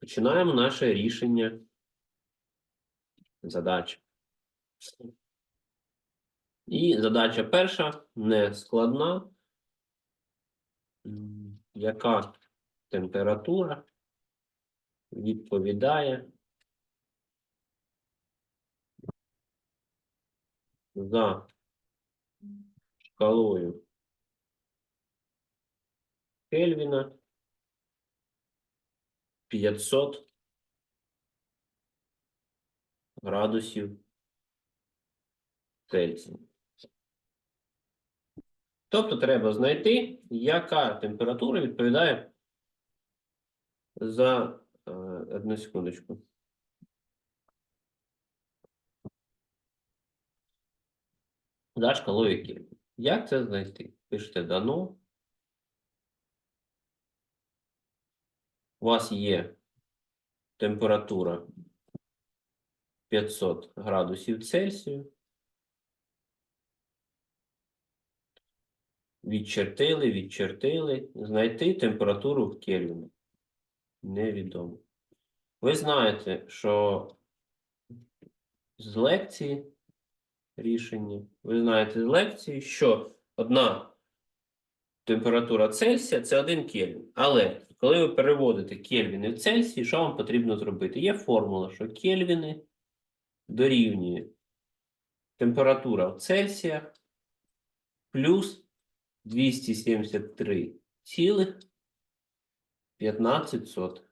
Починаємо наше рішення задач. І задача перша не складна. Яка температура відповідає за шкалою Кельвіна 500 градусів Цельсія. Тобто треба знайти, яка температура відповідає за е, одну секундочку. За шкалою Кельвін. Як це знайти? Пишете дано. У вас є температура 500 градусів Цельсію. Відчертили, відчертили. Знайти температуру в Кельвіні. Невідомо. Ви знаєте, що з лекції рішення, ви знаєте з лекції, що одна температура Цельсія це 1 Кельвін. Але коли ви переводите Кельвіни в Цельсій, що вам потрібно зробити? Є формула, що Кельвіни дорівнює температура в Цельсіях плюс 273,15.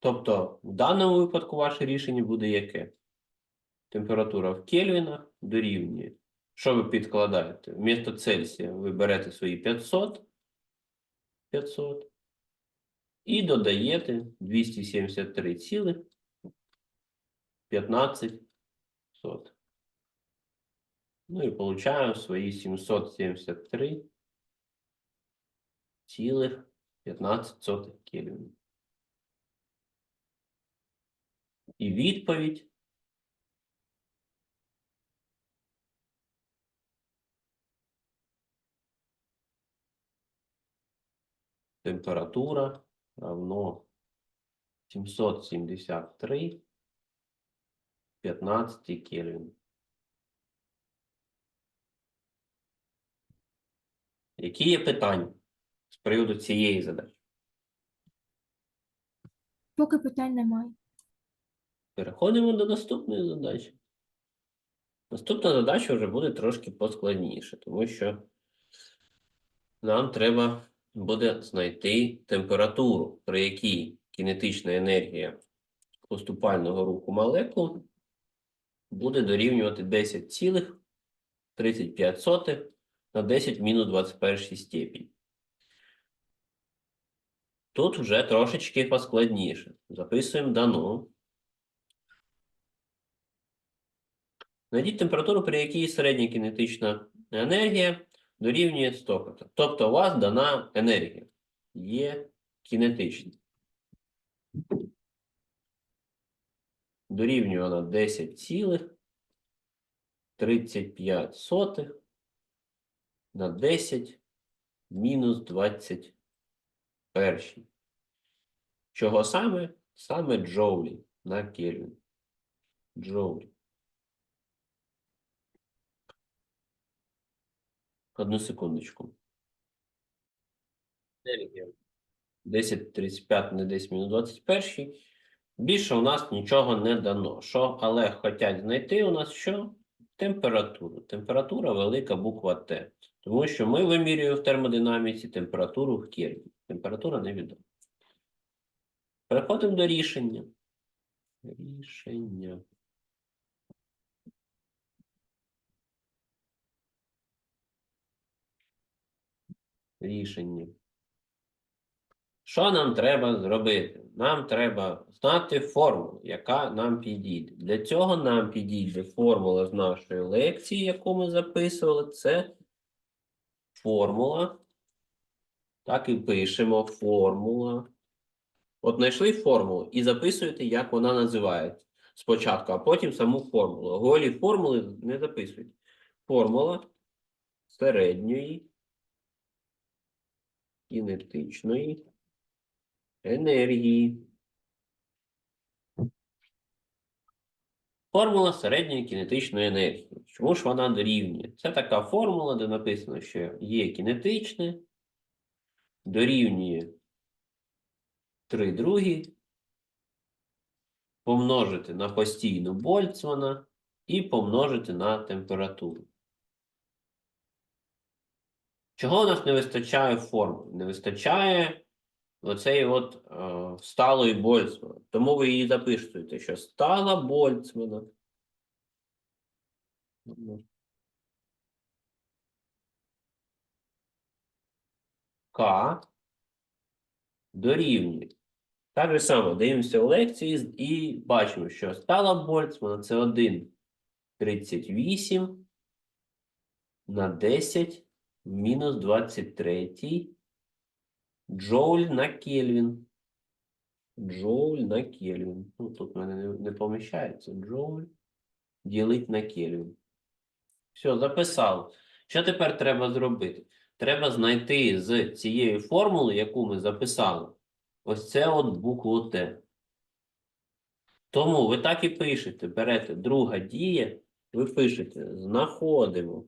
Тобто, в даному випадку ваше рішення буде яке? Температура в Кельвінах дорівнює. Що ви підкладаєте? Вмісто Цельсія ви берете свої 500. 500 і додаєте 273,15. Ну і получаємо свої 773,15 Кельвін. І відповідь температура равно 773 15 Кельвін. Які є питання з приводу цієї задачі? Поки питань немає. Переходимо до наступної задачі. Наступна задача вже буде трошки поскладніше, тому що нам треба буде знайти температуру, при якій кінетична енергія поступального руху молекул буде дорівнювати 10,35 на 10 мінус 21 степінь. Тут вже трошечки поскладніше. Записуємо дано. Знайдіть температуру, при якій середня кінетична енергія дорівнює стопота. Тобто у вас дана енергія є кінетична. Дорівнює вона 10,35 на 10 мінус 21. Чого саме? Саме джоулі на Кельвін. Джоулі. Одну секундочку. 10.35 на 10 мінус 21. Більше у нас нічого не дано. Що, але хочуть знайти у нас що? Температуру. Температура велика буква Т. Тому що ми вимірюємо в термодинаміці температуру в Кельвін. Температура невідома. Переходимо до рішення. Рішення. Рішення. Що нам треба зробити? Нам треба знати формулу, яка нам підійде. Для цього нам підійде формула з нашої лекції, яку ми записували. Це формула. Так і пишемо формула. От знайшли формулу і записуєте, як вона називається спочатку, а потім саму формулу. Голі формули не записуйте. Формула середньої кінетичної енергії. Формула середньої кінетичної енергії. Чому ж вона дорівнює? Це така формула, де написано, що є кінетичне, дорівнює 3 другі, помножити на постійну Больцмана і помножити на температуру. Чого у нас не вистачає в формулі? Не вистачає оцеї от е, сталої Больцмана. Тому ви її запишете, що стала Больцмана. К дорівнює. Так же само дивимося у лекції і бачимо, що стала Больцмана це 1,38 на 10 мінус 23 джоуль на Кельвін. Джоуль на Кельвін. Ну, тут в мене не, поміщається. Джоуль ділить на Кельвін. Все, записав. Що тепер треба зробити? Треба знайти з цієї формули, яку ми записали, ось це от букву Т. Тому ви так і пишете, берете друга дія, ви пишете, знаходимо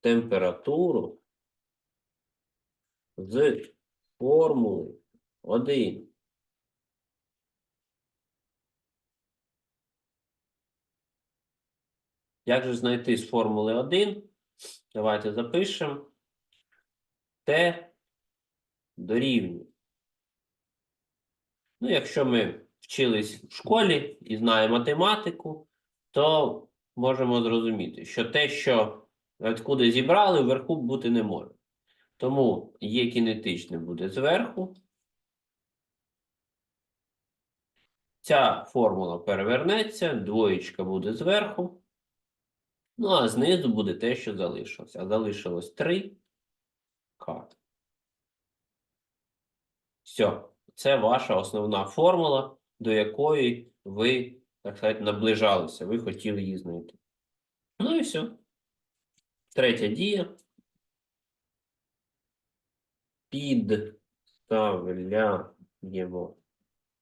температуру з формули 1. Як же знайти з формули 1? Давайте запишемо. Т дорівнює. Ну, якщо ми вчились в школі і знаємо математику, то можемо зрозуміти, що те, що откуди зібрали, вверху бути не може. Тому є кінетичне буде зверху. Ця формула перевернеться, двоєчка буде зверху. Ну, а знизу буде те, що залишилося. А залишилось 3 К. Все. Це ваша основна формула, до якої ви, так сказати, наближалися. Ви хотіли її знайти. Ну і все. Третя дія. Підставляємо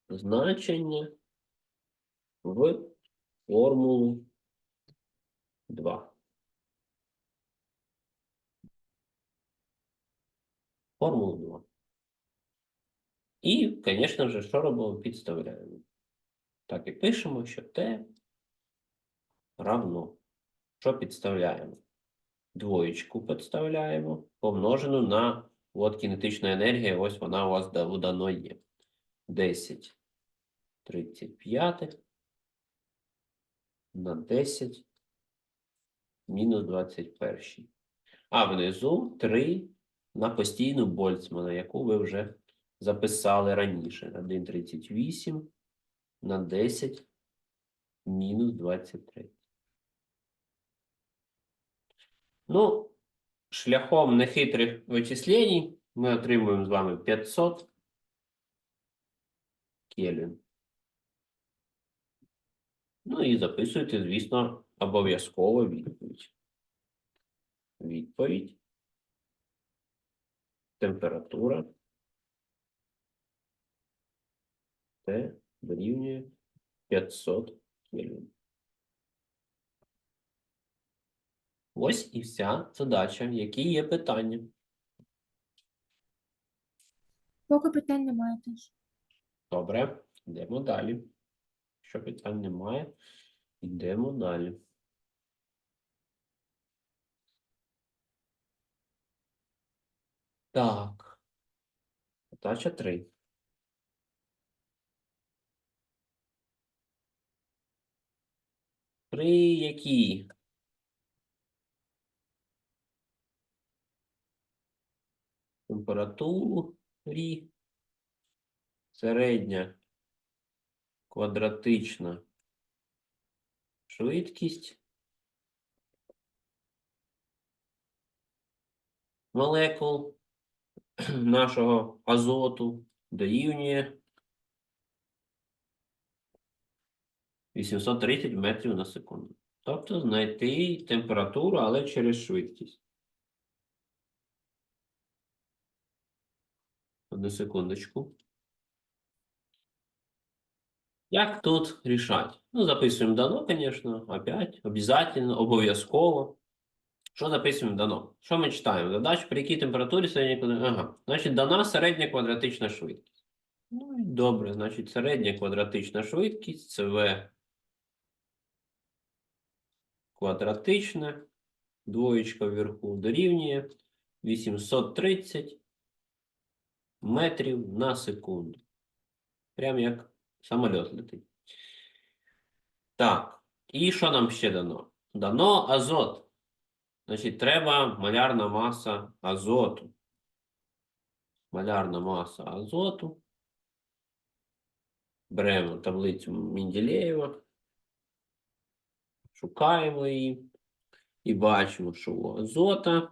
значення в формулу 2. Формулу 2. І, звісно ж, що робимо? Підставляємо. Так і пишемо, що t равно. Що підставляємо? Двоєчку підставляємо, помножену на от кінетична енергія, ось вона у вас да- дано є. 10 35 на 10 мінус 21. А внизу 3 на постійну Больцмана, яку ви вже записали раніше. 1,38 на 10 мінус 23. Ну, шляхом нехитрих вичислень ми отримуємо з вами 500 Кельвін. Ну і записуйте, звісно, обов'язково відповідь. Відповідь. Температура. Т дорівнює 500 Кельвін. Ось і вся задача. Які є питання? Поки питань немає теж. Добре, йдемо далі. Якщо питань немає, йдемо далі. Так. Задача 3. При якій температурі середня квадратична швидкість молекул нашого азоту дорівнює 830 метрів на секунду. Тобто знайти температуру, але через швидкість. Одну секундочку. Як тут рішати? Ну, записуємо дано, звісно, опять, обов'язково, обов'язково. Що записуємо дано? Що ми читаємо? Задачу, при якій температурі середня квадратична... Ага. Значить, дана середня квадратична швидкість. Ну і добре, значить, середня квадратична швидкість це V квадратичне, двоєчка вверху дорівнює 830 метрів на секунду. Прям як самоліт летить. Так, і що нам ще дано? Дано азот. Значить, треба малярна маса азоту. Малярна маса азоту. Беремо таблицю Менделєєва. Шукаємо її. І бачимо, що у азота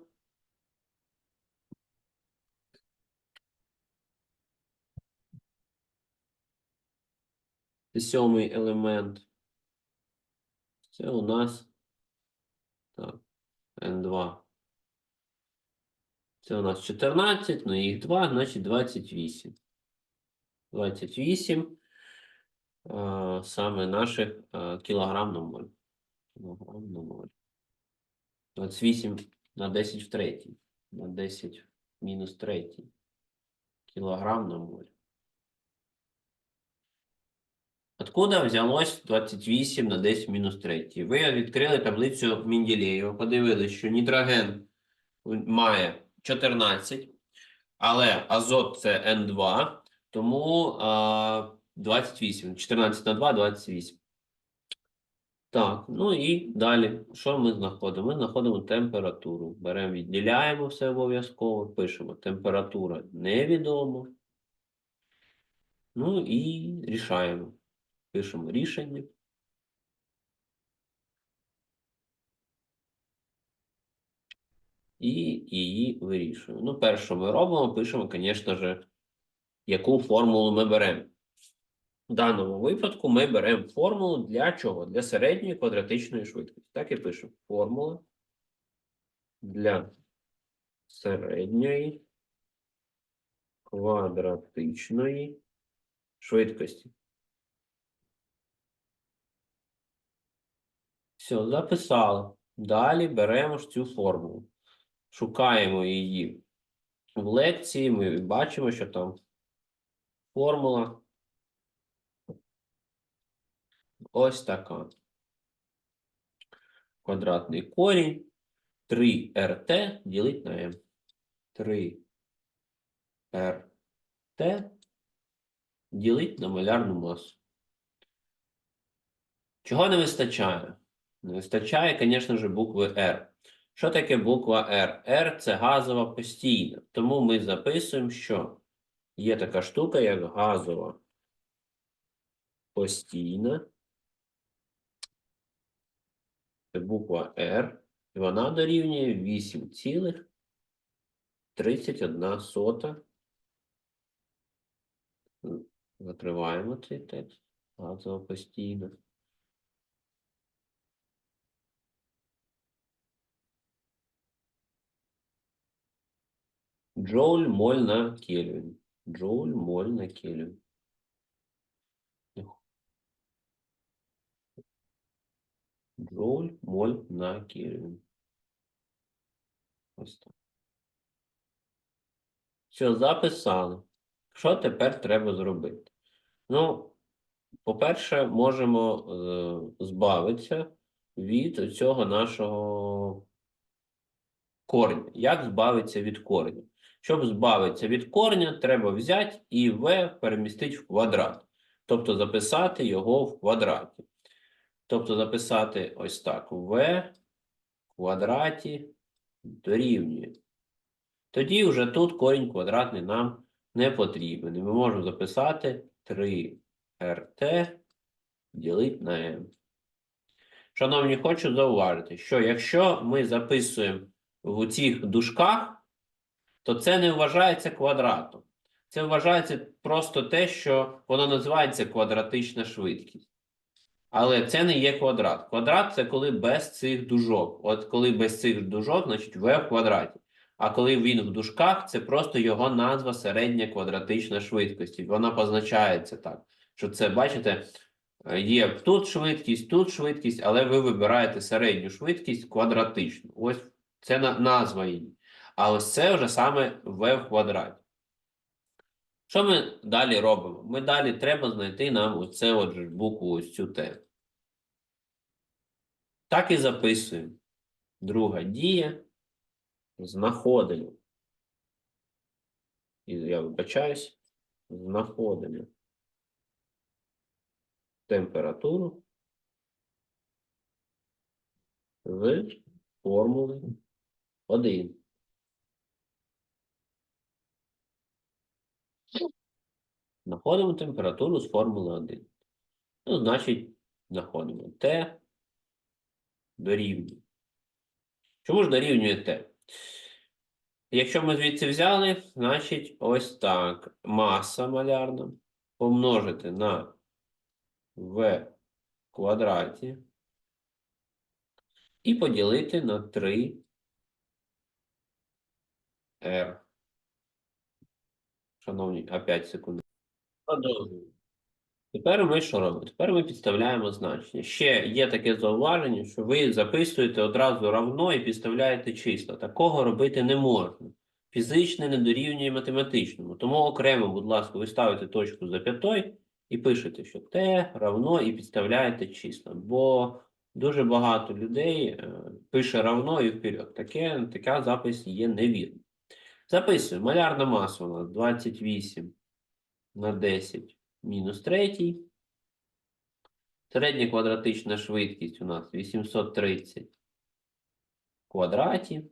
сьомий елемент. Це у нас так, N2. Це у нас 14, ну їх 2, значить 28. 28 а, саме наших а, кілограм на моль. Кілограм на моль. 28 на 10 в третій. На 10 мінус третій. Кілограм на моль. Откуда взялось 28 на 10 мінус 3? Ви відкрили таблицю Менделєєва, подивилися, що нітроген має 14, але азот це N2, тому а, 28. 14 на 2 – 28. Так, ну і далі. Що ми знаходимо? Ми знаходимо температуру. Беремо, відділяємо все обов'язково, пишемо температура невідома. Ну і рішаємо. Пишемо рішення. І її вирішуємо. Ну, перше, що ми робимо, пишемо, звісно ж, яку формулу ми беремо. В даному випадку ми беремо формулу для чого? Для середньої квадратичної швидкості. Так і пишемо. Формула для середньої квадратичної швидкості. Все, записали. Далі беремо ж цю формулу. Шукаємо її в лекції. Ми бачимо, що там формула ось така. Квадратний корінь 3rt ділить на m. 3rt ділить на малярну масу. Чого не вистачає? Не вистачає, звісно ж, букви R. Що таке буква R? R – це газова постійна. Тому ми записуємо, що є така штука, як газова постійна. Це буква R. І вона дорівнює 8,31. Закриваємо цей текст. Газова постійна. Джоуль моль на Кельвин. Джоуль моль на Кельвин. Джоуль моль на Кельвин. Ось так. Все, записали. Що тепер треба зробити? Ну, по-перше, можемо е, збавитися від цього нашого корня. Як збавитися від корня? Щоб збавитися від корня, треба взяти і v перемістити в квадрат. Тобто записати його в квадраті. Тобто записати ось так: в квадраті дорівнює. Тоді вже тут корінь квадратний нам не потрібен. Ми можемо записати 3rt ділить на m. Шановні, хочу зауважити, що якщо ми записуємо в цих дужках, то це не вважається квадратом. Це вважається просто те, що воно називається квадратична швидкість. Але це не є квадрат. Квадрат це коли без цих дужок. От коли без цих дужок, значить v в квадраті. А коли він в дужках, це просто його назва середня квадратична швидкості. Вона позначається так, що це, бачите, є тут швидкість, тут швидкість, але ви вибираєте середню швидкість квадратичну. Ось це назва її. А ось це вже саме в квадраті. Що ми далі робимо? Ми далі треба знайти нам оце от букву ось цю Т. Так і записуємо. Друга дія. Знаходимо. І я вибачаюсь. Знаходимо температуру в формулі 1. Знаходимо температуру з формули 1. Ну, значить, знаходимо Т дорівнює. Чому ж дорівнює Т? Якщо ми звідси взяли, значить ось так. Маса малярна помножити на В квадраті і поділити на 3 R. Шановні, опять секунду. Продовжуємо. Тепер ми що робимо? Тепер ми підставляємо значення. Ще є таке зауваження, що ви записуєте одразу равно і підставляєте числа. Такого робити не можна. Фізичне не дорівнює математичному. Тому окремо, будь ласка, ви ставите точку за п'ятою і пишете, що t равно і підставляєте числа. Бо дуже багато людей е, пише равно і вперед. Таке, така запис є невірна. Записуємо. Малярна маса у нас 28 на 10 мінус 3. Середня квадратична швидкість у нас 830 в квадраті.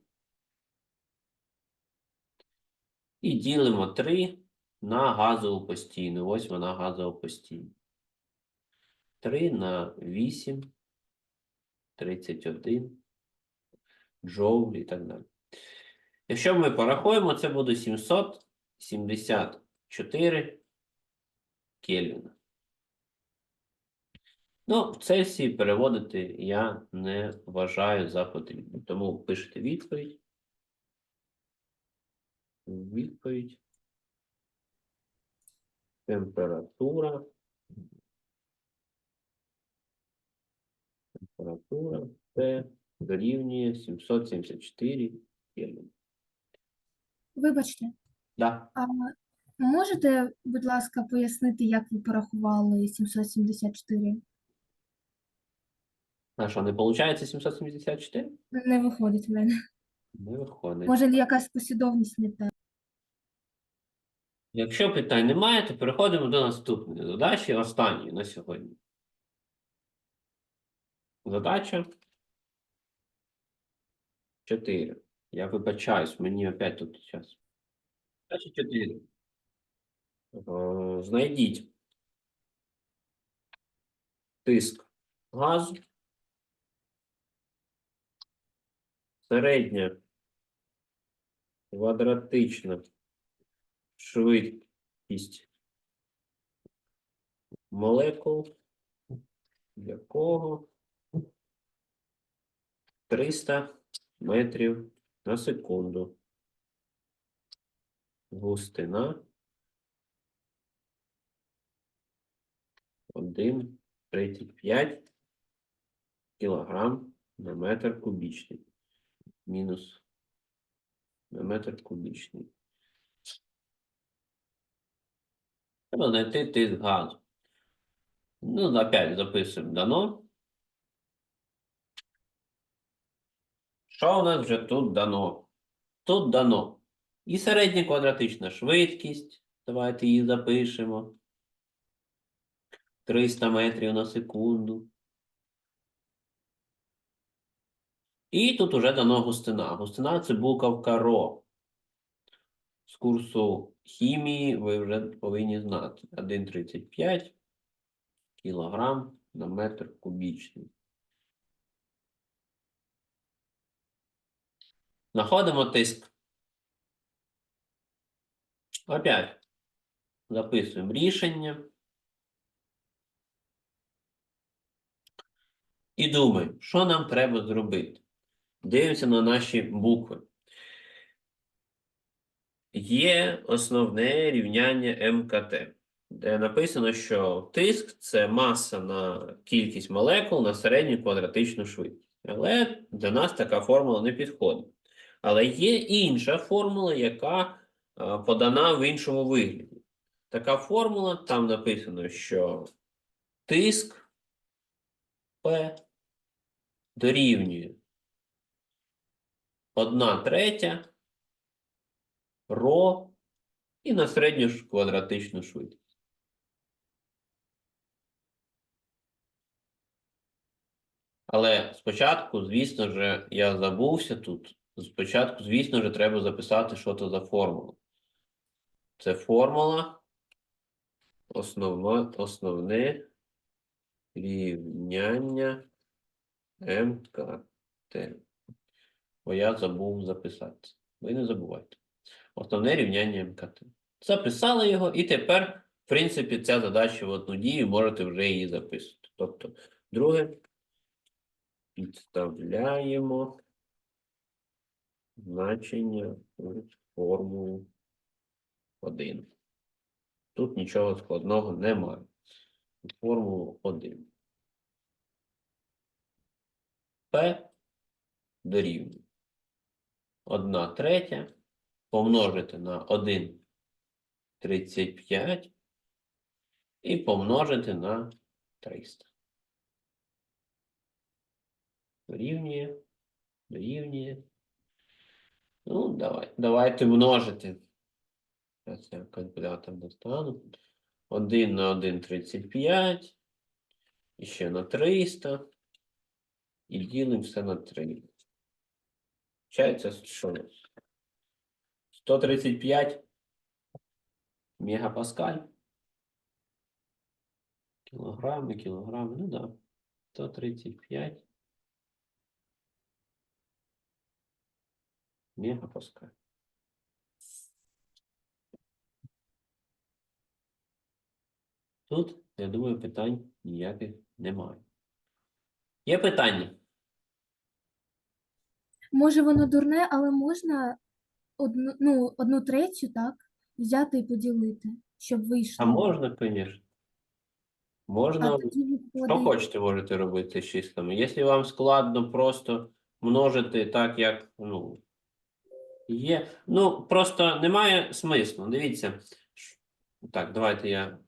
І ділимо 3 на газову постійну. Ось вона газова постійна. 3 на 8, 31 джоуль і так далі. Якщо ми порахуємо, це буде 774 Кельвіна. Ну, в Цельсії переводити я не вважаю за потрібне. Тому пишете відповідь. Відповідь. Температура. Температура Т дорівнює 774 Кельвін. Вибачте, Да. а можете, будь ласка, пояснити, як ви порахували 774? А що, не виходить 774? Не виходить в мене. Не виходить. Може, якась послідовність не та. Якщо питань немає, то переходимо до наступної задачі, останньої на сьогодні. Задача 4. Я вибачаюсь, мені опять тут час. Задача 4. Е, Знайдіть тиск газу. Середня квадратична швидкість молекул, якого 300 метрів на секунду. Густина 1,35 кілограм на метр кубічний. Мінус на метр кубічний. Треба знайти тиск газу. Ну, опять записуємо дано. Що у нас вже тут дано? Тут дано. І середня квадратична швидкість. Давайте її запишемо. 300 метрів на секунду. І тут уже дано густина. Густина це буковка ро. З курсу хімії ви вже повинні знати. 1,35 кілограм на метр кубічний. Знаходимо тиск. Опять записуємо рішення. І думаємо, що нам треба зробити. Дивимося на наші букви. є основне рівняння МКТ, де написано, що тиск це маса на кількість молекул на середню квадратичну швидкість. Але для нас така формула не підходить. Але є інша формула, яка е, подана в іншому вигляді. Така формула, там написано, що тиск P дорівнює 1 третя ро і на середню квадратичну швидкість. Але спочатку, звісно ж, я забувся тут. Спочатку, звісно ж, треба записати, що це за формула. Це формула основне, основне рівняння МКТ. Бо я забув записати. Ви не забувайте. Основне рівняння МКТ. Записали його, і тепер, в принципі, ця задача в одну дію, можете вже її записувати. Тобто, друге, підставляємо значення в формулу 1. Тут нічого складного немає. Формулу 1. P дорівнює 1 третя помножити на 1,35 і помножити на 300. Дорівнює, дорівнює. Ну, давай, давайте множити. Зараз я калькулятор достану. 1 на 1,35. І ще на 300. І ділимо все на 3. Получається, що 135 мегапаскаль. Кілограми, кілограми, ну да. 135 мегапаскаль. Тут, я думаю, питань ніяких немає. Є питання? Може, воно дурне, але можна одну, ну, одну третю, так, взяти і поділити, щоб вийшло. А можна, звісно. Можна. А Що хочете, можете робити з числами. Якщо вам складно просто множити так, як ну, є. Ну, просто немає смислу. Дивіться. Так, давайте я